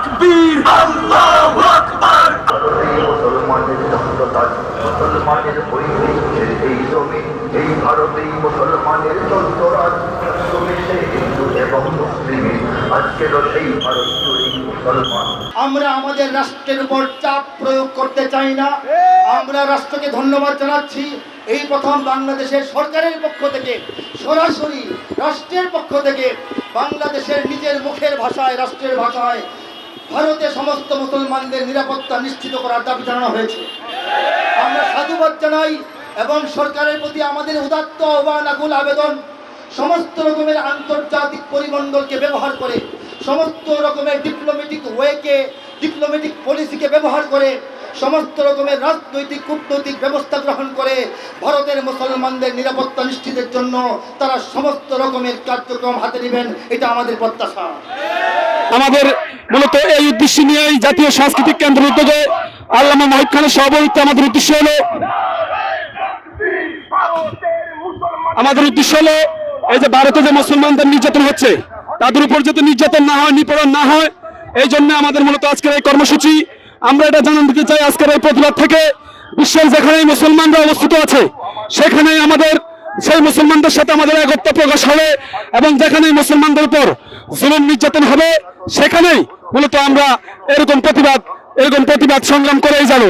তাকবীর। আল্লাহু আকবার। এই জমি এই ভারতেই মুসলমানের মুসলমান আমরা আমাদের রাষ্ট্রের উপর চাপ প্রয়োগ করতে চাই না। আমরা রাষ্ট্রকে ধন্যবাদ জানাচ্ছি। এই প্রথম বাংলাদেশের সরকারের পক্ষ থেকে, সরাসরি রাষ্ট্রের পক্ষ থেকে, বাংলাদেশের নিজের মুখের ভাষায়, রাষ্ট্রের ভাষায় ভারতে সমস্ত মুসলমানদের নিরাপত্তা নিশ্চিত করার দাবি জানানো হয়েছে। আমরা সাধুবাদ জানাই এবং সরকারের প্রতি আমাদের উদাত্ত আহ্বান, আকুল আবেদন, সমস্ত রকমের আন্তর্জাতিক পরিমণ্ডলকে ব্যবহার করে, সমস্ত রকমের ডিপ্লোমেটিক ওয়েকে ডিপ্লোমেটিক পলিসিকে ব্যবহার করে, সমস্ত রকমের রাজনৈতিক, কূটনৈতিক ব্যবস্থা গ্রহণ করে ভারতের মুসলমানদের নিরাপত্তা নিশ্চিতের জন্য তারা সমস্ত রকমের কার্যক্রম হাতে নেবেন, এটা আমাদের প্রত্যাশা। আমাদের মূলত এই উদ্দেশ্য নিয়ে এই জাতীয় সাংস্কৃতিক কেন্দ্র উদ্যোগে আল্লামা মাহিব খানের সভাপতিত্বে আমাদের উদ্দেশ্য হলো। আমাদের উদ্দেশ্য হলো এই যে ভারতে যে মুসলমানদের নির্যাতন হচ্ছে, তাদের উপর যাতে নির্যাতন না হয়, নিপীড়ন না হয়, এই জন্য আমাদের মূলত আজকের এই কর্মসূচি। আমরা এটা জানান দিতে চাই আজকের এই প্রতিবাদ থেকে। বিশ্বের যেখানে মুসলমানরা অবস্থিত আছে, সেখানেই আমাদের সেই মুসলমানদের সাথে আমাদের একত্র প্রকাশ হবে এবং যেখানে মুসলমানদের উপর জুলুম নির্যাতন হবে সেখানেই মূলত আমরা এরকম প্রতিবাদ এরকম প্রতিবাদ সংগ্রাম করেই যাব।